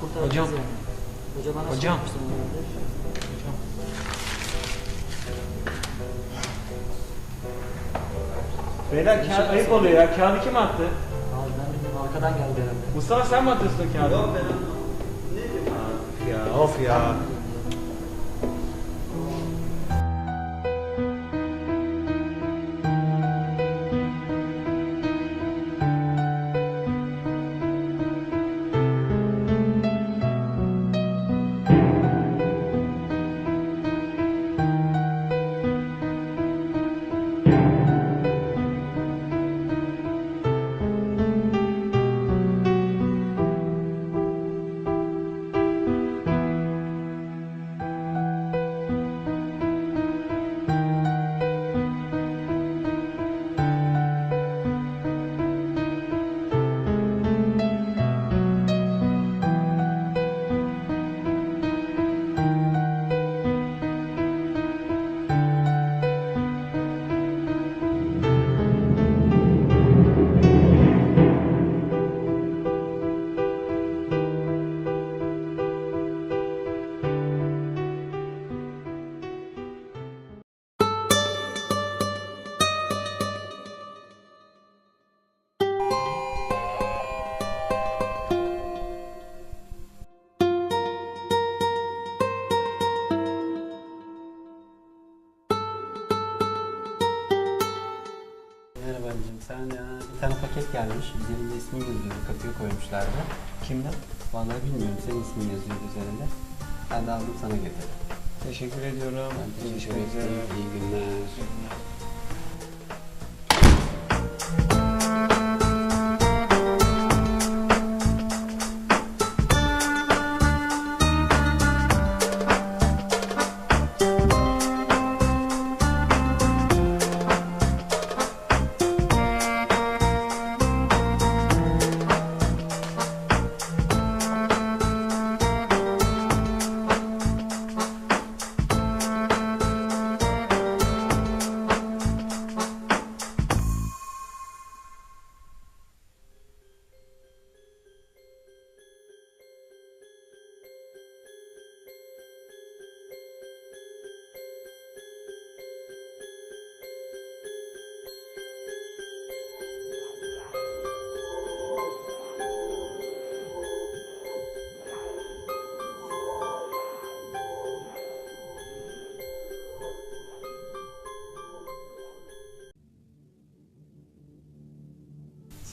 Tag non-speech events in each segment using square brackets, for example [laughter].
kurtaracağız Hocam. yani. Hoca bana Hocam. Hocam. Beyler kağıt ayıp oluyor ya. Kağıdı kim attı? Abi ben bilmiyorum arkadan geldi herhalde. Mustafa sen mi atıyorsun o kağıdı? Yok ben Ne diyeyim abi? Ya of ya. Paket gelmiş. Üzerinde ismin yazıyordu. Kapıya koymuşlardı. Kimden? Vallahi bilmiyorum senin ismin yazıyordu üzerinde. Ben de aldım sana getirdim. Teşekkür ediyorum. Ben teşekkür ederim. İyi günler.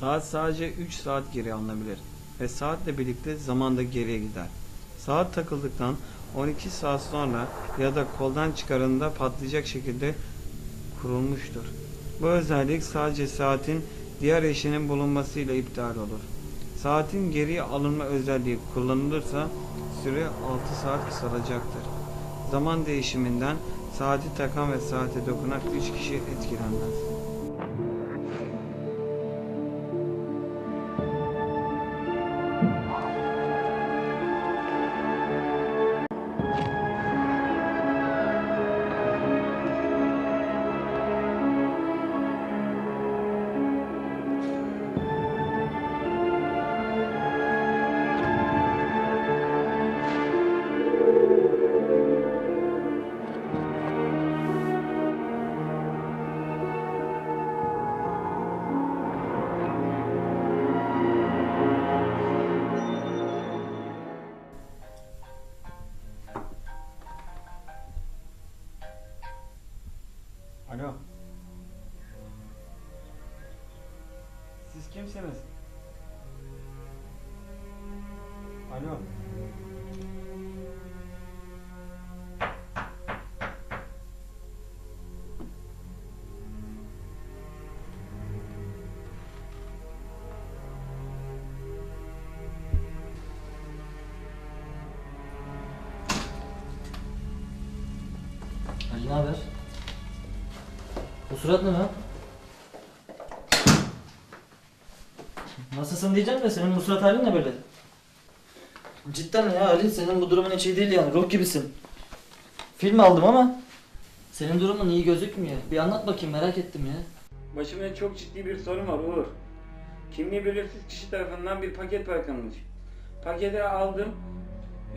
Saat sadece 3 saat geri alınabilir ve saatle birlikte zaman da geriye gider. Saat takıldıktan 12 saat sonra ya da koldan çıkarında patlayacak şekilde kurulmuştur. Bu özellik sadece saatin diğer eşinin bulunmasıyla iptal olur. Saatin geriye alınma özelliği kullanılırsa süre 6 saat kısalacaktır. Zaman değişiminden saati takan ve saate dokunan 3 kişi etkilenmez. Kimsiniz? Alo. Ne haber? Bu surat ne lan? Nasılsın diyeceğim de senin bu surat halin ne böyle? Cidden ya Ali senin bu durumun hiç iyi değil yani ruh gibisin. Film aldım ama senin durumun iyi gözükmüyor. Bir anlat bakayım merak ettim ya. Başımda çok ciddi bir sorun var Uğur. Kimliği belirsiz kişi tarafından bir paket bırakılmış. Paketi aldım.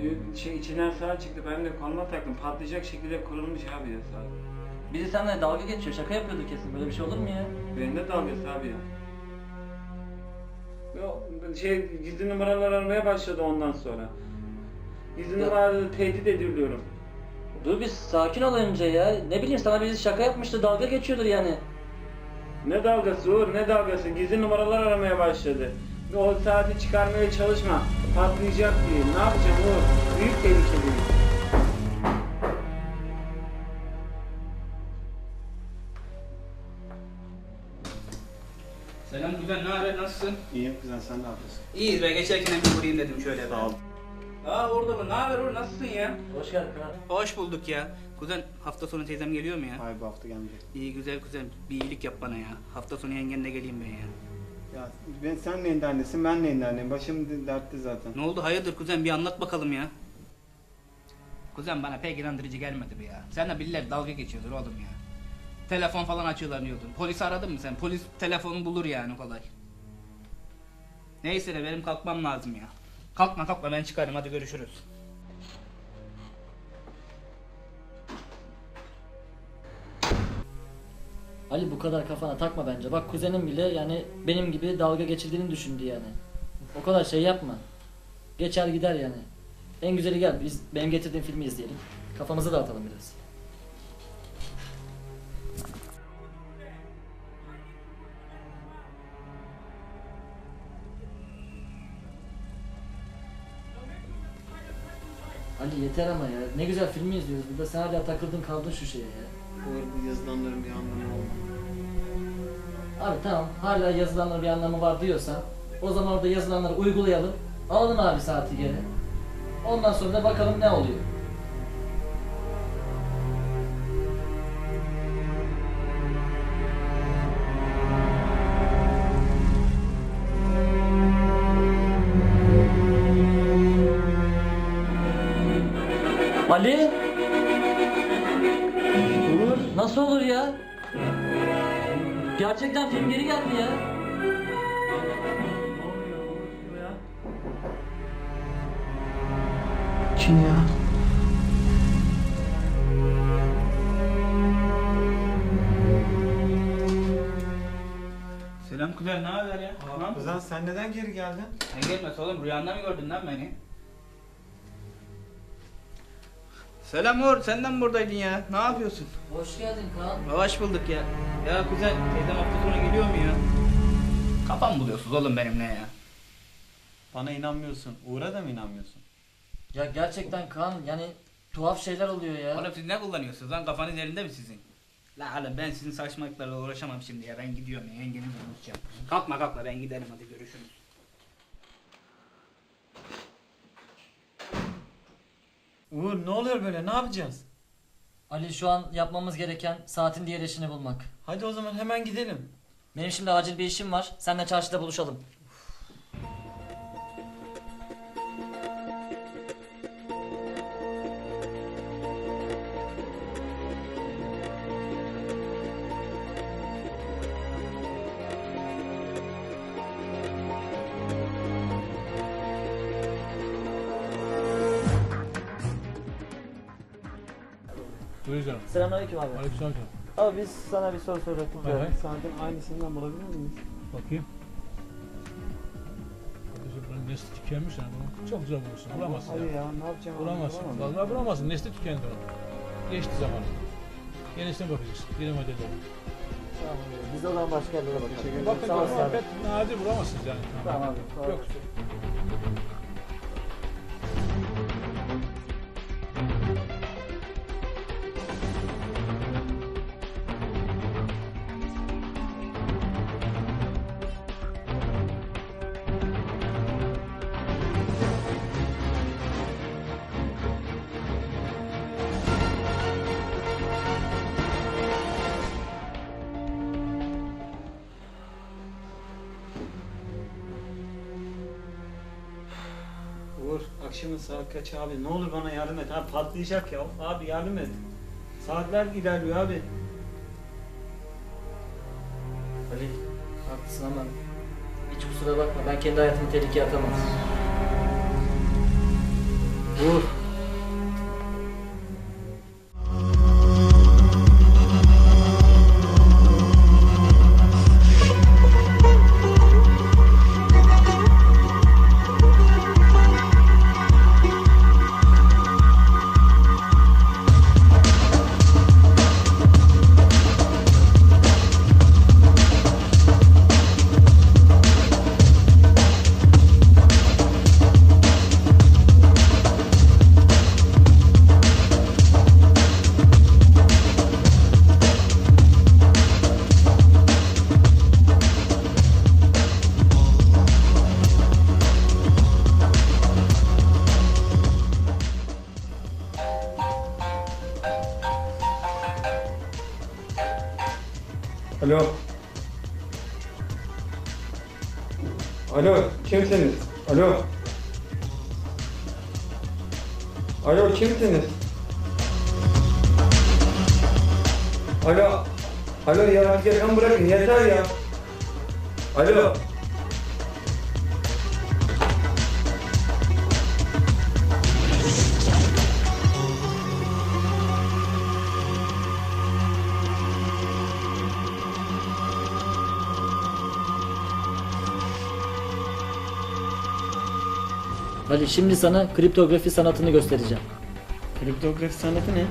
Ee, Şey, içinden saat çıktı. Ben de koluma taktım. Patlayacak şekilde kurulmuş abi ya saat. Bizi seninle dalga geçiyor. Şaka yapıyordu kesin. Böyle bir şey olur mu ya? Benimle dalgası abi ya. Şey gizli numaralar aramaya başladı ondan sonra. Gizli Ya- numaraları tehdit ediliyorum. Dur bir sakin ol önce ya. Ne bileyim sana birisi şaka yapmıştı. Dalga geçiyordur yani. Ne dalgası Uğur ne dalgası gizli numaralar aramaya başladı. O saati çıkarmaya çalışma. Patlayacak diye. Ne yapacağım Uğur? Büyük tehlikeliyim. Selam güzel, ne haber, nasılsın? İyiyim güzel sen ne yapıyorsun? İyiyiz be, geçerken bir uğrayayım dedim şöyle. Sağ ol. Aa orada mı? Ne haber Uğur, nasılsın ya? Hoş geldin kral. Hoş bulduk ya. Kuzen, hafta sonu teyzem geliyor mu ya? Hayır bu hafta gelmeyecek. İyi güzel kuzen, bir iyilik yap bana ya. Hafta sonu yengenle geleyim ben ya. Ya ben sen neyin derdindesin ben neyin derdindeyim. Başım dertte zaten. Ne oldu, hayırdır kuzen, bir anlat bakalım ya. Kuzen bana pek inandırıcı gelmedi bu ya. Seninle birileri dalga geçiyordur oğlum ya. Telefon falan açıyorlar diyordun. Polisi aradın mı sen? Polis telefonu bulur yani kolay. Neyse de benim kalkmam lazım ya. Kalkma kalkma ben çıkarım hadi görüşürüz. Ali bu kadar kafana takma bence. Bak kuzenim bile yani benim gibi dalga geçildiğini düşündü yani. O kadar şey yapma. Geçer gider yani. En güzeli gel biz benim getirdiğim filmi izleyelim. Kafamızı dağıtalım biraz. Ali yeter ama ya. Ne güzel filmi izliyoruz burada. Sen hala takıldın kaldın şu şeye ya. Uğur bu yazılanların bir anlamı olmalı. Abi tamam hala yazılanların bir anlamı var diyorsan o zaman orada yazılanları uygulayalım. Alalım abi saati geri. Ondan sonra da bakalım ne oluyor. Film geri geldi ya. Kim ya? Selam kuzen ne haber ya? Kuzen sen neden geri geldin? Ne gelmesi oğlum rüyanda mı gördün lan beni? Selam Uğur sen de mi buradaydın ya? Ne yapıyorsun? Hoş geldin Kaan. Hoş bulduk ya. Ya kuzen teyzem hafta sonu geliyor mu ya? Kafam buluyorsunuz oğlum benimle ya. Bana inanmıyorsun. Uğur'a da mı inanmıyorsun? Ya gerçekten Kaan yani tuhaf şeyler oluyor ya. Oğlum siz ne kullanıyorsunuz lan kafanız elinde mi sizin? La oğlum ben sizin saçmalıklarla uğraşamam şimdi ya ben gidiyorum ya yengeni bulacağım. Kalkma kalkma ben giderim hadi görüşürüz. Uğur ne oluyor böyle ne yapacağız? Ali şu an yapmamız gereken saatin diğer eşini bulmak. Hadi o zaman hemen gidelim. Benim şimdi acil bir işim var. Seninle çarşıda buluşalım. Selamünaleyküm abi. Aleykümselam. Abi biz sana bir soru soracaktık. Hay hay. Saatin aynısından bulabilir miyiz? Bakayım. Bunun nesli tükenmiş yani bunu çok zor bulursun. Bulamazsın Hadi ya. ne yapacağım? Bulamazsın. Vallahi bulamazsın. Nesli tükendi onun. Geçti zamanı. Yenisine bakacağız. Yeni modelleri. Tamam abi. Biz o zaman başka yerlere bakalım. Bakın Sağ abi. pek nadir bulamazsınız yani. Tamam abi. ol. Yok. Akşamın saat kaç abi? Ne olur bana yardım et. Abi patlayacak ya. Abi yardım et. Saatler ilerliyor abi. Ali haklısın ama hiç kusura bakma ben kendi hayatımı tehlikeye atamam. Uğur. Alo. Alo, kimsiniz? Alo. Alo, kimsiniz? Alo. Alo, ya yakan bırakın, yeter ya. Alo. Ali şimdi sana kriptografi sanatını göstereceğim. Kriptografi sanatı ne?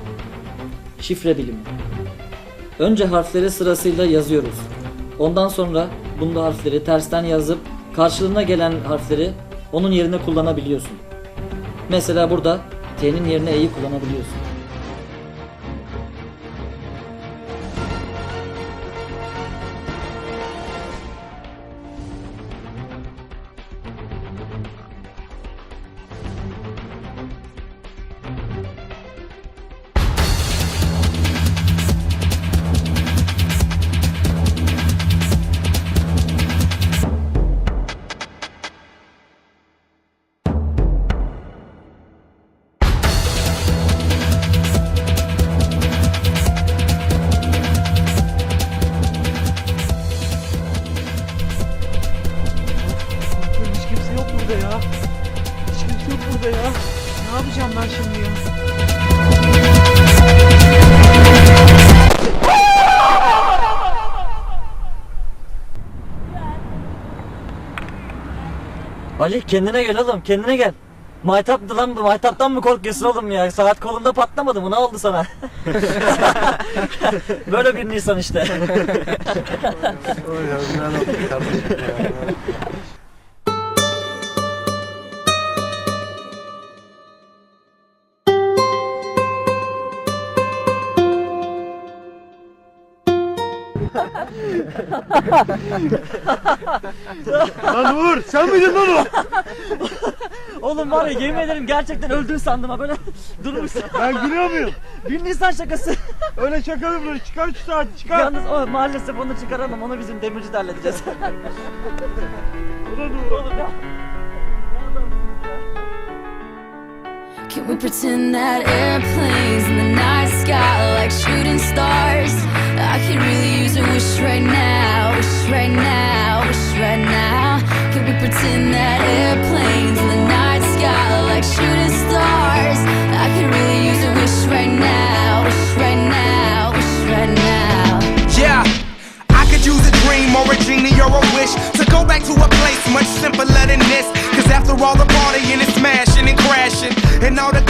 Şifre bilimi. Önce harfleri sırasıyla yazıyoruz. Ondan sonra bunda harfleri tersten yazıp karşılığına gelen harfleri onun yerine kullanabiliyorsun. Mesela burada T'nin yerine E'yi kullanabiliyorsun. Ali kendine gel oğlum kendine gel. Maytaptı lan bu maytaptan mı korkuyorsun oğlum ya? Saat kolunda patlamadı mı? Ne oldu sana? Böyle bir Nisan işte. Lan Uğur sen miydin lan o? Oğlum var ya yemin ederim gerçekten öldün sandım ha böyle [laughs] durmuşsun. Ben gülüyor muyum? Bir Nisan şakası. Öyle şaka mı böyle? Çıkar şu saati çıkar. Yalnız o maalesef onu çıkaramam. Onu bizim demirci de halledeceğiz. [laughs] Ulan Uğur. Oğlum ya. Can we pretend that airplanes in the night sky like shooting stars? Simpler than this. Cause after all the partying and smashing and crashing and all the